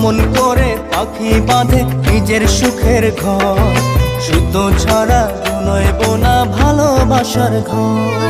যেমন করে পাখি বাঁধে নিজের সুখের ঘর? সুতো ছাড়া নয় বোনা ভালোবাসার ঘর।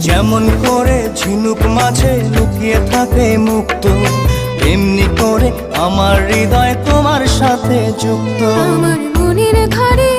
যেমন করে ঝিনুক মাঝে লুকিয়ে থাকে মুক্ত এমনি করে আমার হৃদয় তোমার সাথে যুক্ত। আমার মনের ঘরে